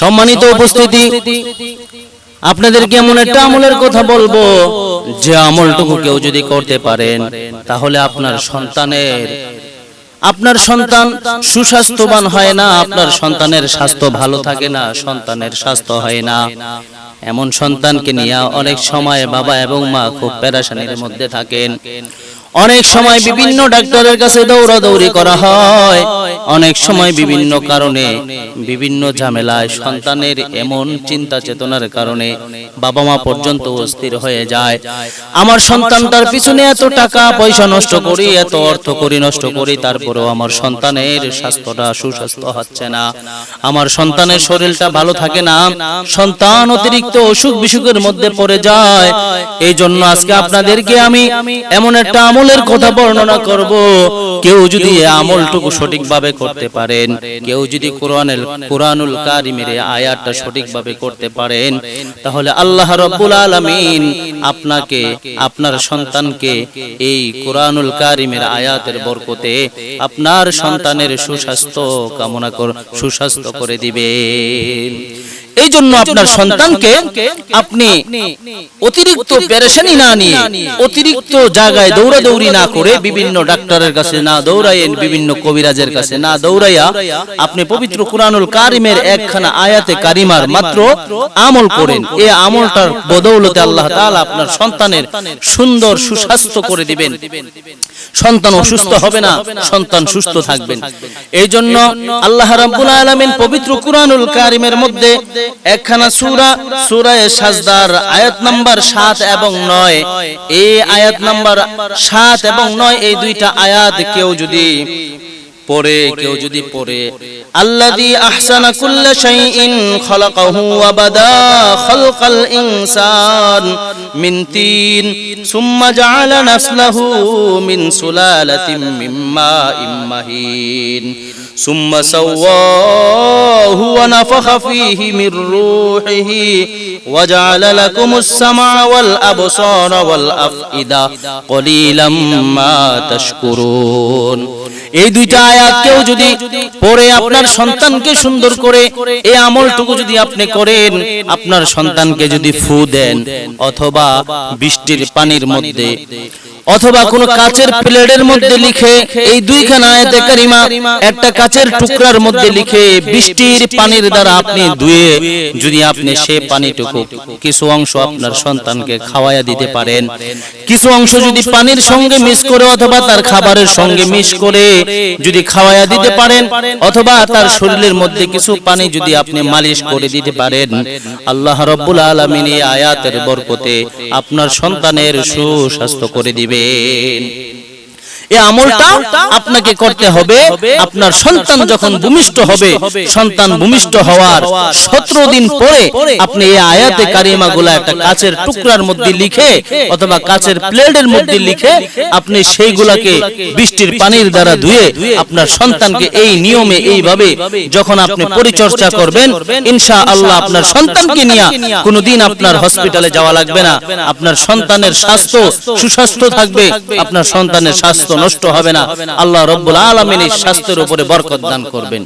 সম্মানিত উপস্থিতি আপনাদেরকে এমন একটা আমলের কথা বলব? যে আমলটুকু কেউ যদি করতে পারেন, তাহলে আপনার সন্তানের, আপনার সন্তান সুস্বাস্থ্যবান হয় না, আপনার সন্তানের স্বাস্থ্য ভালো থাকে না, সন্তানের স্বাস্থ্য হয় না। এমন সন্তানকে নিয়ে অনেক সময় বাবা এবং মা খুব পেরাশানির মধ্যে থাকেন। অনেক সময় বিভিন্ন ডাক্তারের কাছে দৌড়াদৌড়ি করা হয়। অনেক সময় বিভিন্ন কারণে বিভিন্ন ঝামেলায় সন্তানের এমন চিন্তা চেতনার কারণে বাবা মা পর্যন্ত অস্থির হয়ে যায়। আমার সন্তানটার পিছনে এত টাকা পয়সা নষ্ট করি এত অর্থ করি নষ্ট করি তারপরেও আমার সন্তানের স্বাস্থ্যটা সুস্বাস্থ্য হচ্ছে না। আমার সন্তানের শরীরটা ভালো থাকে না সন্তান অতিরিক্ত অসুখ বিসুখের মধ্যে পড়ে যায়। এই জন্য আজকে আপনাদেরকে আমি এমন একটা আমলের কথা বর্ণনা করব। কেউ যদি আমলটুকু সঠিকভাবে করতে পারেন কেউ যদি কোরআনের কোরআনুল কারিমের আয়াতটা সঠিকভাবে করতে পারেন তাহলে আল্লাহ রব্বুল আলামিন আপনাকে আপনার সন্তানকে এই কোরআনুল কারিমের আয়াতের বরকতে আপনার সন্তানের সুস্বাস্থ্য কামনা কর সুস্বাস্থ্য করে দিবেন। এই জন্য আপনার সন্তানকে আপনি অতিরিক্ত পেরেশানি না নিয়ে অতিরিক্ত জায়গায় দৌড়াদৌড়ি না করে বিভিন্ন ডাক্তারের কাছে না দৌড়াইয়েন বিভিন্ন কবিরাজের কাছে না দৌড়াইয়া আপনি পবিত্র কুরআনুল কারিমের একখানা আয়াতে কারিমার মাত্র আমল করেন। এই আমলটার বদৌলতে আল্লাহ তাআলা আপনার সন্তানের সুন্দর সুস্বাস্থ্য করে দিবেন। সন্তান অসুস্থ হবে না সন্তান সুস্থ থাকবেন। এই জন্য আল্লাহ রাব্বুল আলামিন পবিত্র কুরআনুল কারিমের মধ্যে একখানা সুরা সূরা সাজদার আয়াত নাম্বার সাত এবং নয়। এই আয়াত নাম্বার সাত এবং নয়, এই দুইটা আয়াত কেউ যদি পরে কেউ যদি পড়ে। আল্লাযী আহসানা কুল্লা শাইইন খালাকাহু ওয়া বাদা খালকাল ইনসান মিন তিন, সুম্মা জাআলা নাসলাহু মিন সুলালাতিন মিন মাইন ফীহি মির রূহিহি ওয়া জাআলা লাকুমুস সামআ ওয়াল আবসারা ওয়াল আফইদা কলিলাম মা তাশকুরুন। এই দুইটা আয়াত কেউ যদি পড়ে আপনার সন্তানকে সুন্দর করে, এই আমলটুকু যদি আপনি করেন, আপনার সন্তানকে যদি ফু দেন, অথবা বৃষ্টির পানির মধ্যে অথবা কোন কাচের প্লেটের মধ্যে লিখে এই দুইখানা আয়াতে কারিমা একটা কাচের টুকরার মধ্যে লিখে বৃষ্টির পানির দ্বারা আপনি ধুয়ে যদি আপনি সে পানিটুকু কিছু অংশ আপনার সন্তানকে খাওয়াইয়া দিতে পারেন। কিছু অংশ যদি পানির সঙ্গে মিক্স করে অথবা তার খাবারের সঙ্গে মিক্স করে যদি খাওয়াইয়া দিতে পারেন অথবা তার শরীরের মধ্যে কিছু পানি যদি আপনি মালিশ করে দিতে পারেন আল্লাহ রব্বুল আলমিন এই আয়াতের বরকতে আপনার সন্তানের সুস্বাস্থ্য করে দিবেন এই আমলটা আপনাকে করতে হবে আপনার সন্তান যখন ভূমিষ্ঠ হবে সন্তান ভূমিষ্ঠ হওয়ার সতেরো দিন পরে আপনি এই আয়াতে কারিমা গুলা একটা কাচের টুকরার মধ্যে লিখে অথবা কাচের প্লেটের মধ্যে লিখে আপনি সেইগুলাকে বৃষ্টির পানির দ্বারা ধুয়ে আপনার সন্তানকে এই নিয়মে এইভাবে যখন আপনি পরিচর্যা করবেন ইনশা আল্লাহ আপনার সন্তানকে নিয়ে কোনোদিন আপনার হসপিটালে যাওয়া লাগবে না। আপনার সন্তানের স্বাস্থ্য সুস্বাস্থ্য থাকবে। আপনার সন্তানের স্বাস্থ্য নষ্ট হবে না। আল্লাহ রব্বুল আলমিন এই স্বাস্থ্যের উপরে বরকত দান করবেন।